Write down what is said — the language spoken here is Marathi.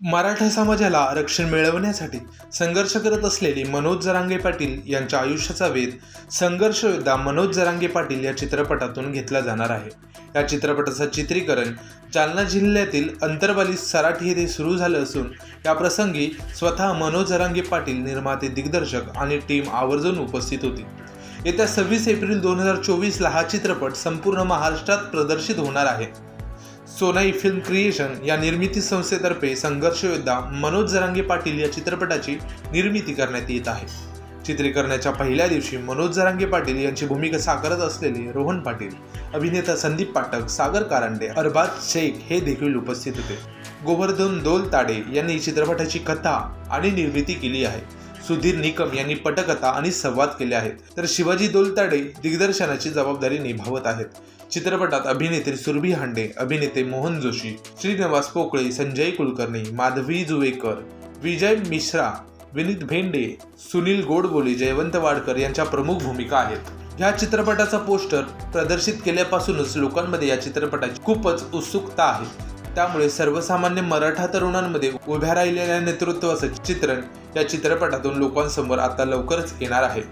मराठा समाजाला आरक्षण मिळवण्यासाठी संघर्ष करत असलेले मनोज जरांगे पाटील यांच्या आयुष्याचा वेध संघर्ष योद्धा मनोज जरांगे पाटील या चित्रपटातून घेतला जाणार आहे. या चित्रपटाचं चित्रीकरण जालना जिल्ह्यातील अंतरबाली सराठी येथे सुरू झालं असून या प्रसंगी स्वतः मनोज जरांगे पाटील निर्माते दिग्दर्शक आणि टीम आवर्जून उपस्थित होती. येत्या सव्वीस एप्रिल दोन हजार चोवीसला हा चित्रपट संपूर्ण महाराष्ट्रात प्रदर्शित होणार आहे. सोनाई फिल्म क्रिएशन या निर्मिती संस्थेतर्फे संघर्ष योद्धा मनोज जरांगे पाटील या चित्रपटाची निर्मिती करण्यात येत आहे. चित्रीकरणाच्या पहिल्या दिवशी मनोज जरांगे पाटील यांची भूमिका साकारत असलेले रोहन पाटील अभिनेता संदीप पाठक सागर कारंडे अरबाज शेख हे देखील उपस्थित होते. गोवर्धन दोल ताडे यांनी चित्रपटाची कथा आणि निर्मिती केली आहे. सुधीर निकम यांनी पटकथा आणि संवाद केले आहेत. तर शिवाजी दोलताडे दिग्दर्शनाची जबाबदारी निभावत आहेत. चित्रपटात अभिनेत्री सुरभी हांडे अभिनेते मोहन जोशी श्रीनिवास पोकळे संजय कुलकर्णी माधवी जुवेकर विजय मिश्रा विनीत भेंडे सुनील गोडबोले जयवंत वाडकर यांच्या प्रमुख भूमिका आहेत. ह्या चित्रपटाचा पोस्टर प्रदर्शित केल्यापासूनच लोकांमध्ये या चित्रपटाची खूपच उत्सुकता आहे. त्यामुळे सर्वसामान्य मराठा तरुणांमध्ये उभ्या राहिलेल्या नेतृत्वाचं चित्रण या चित्रपटातून लोकांसमोर आता लवकरच येणार आहे.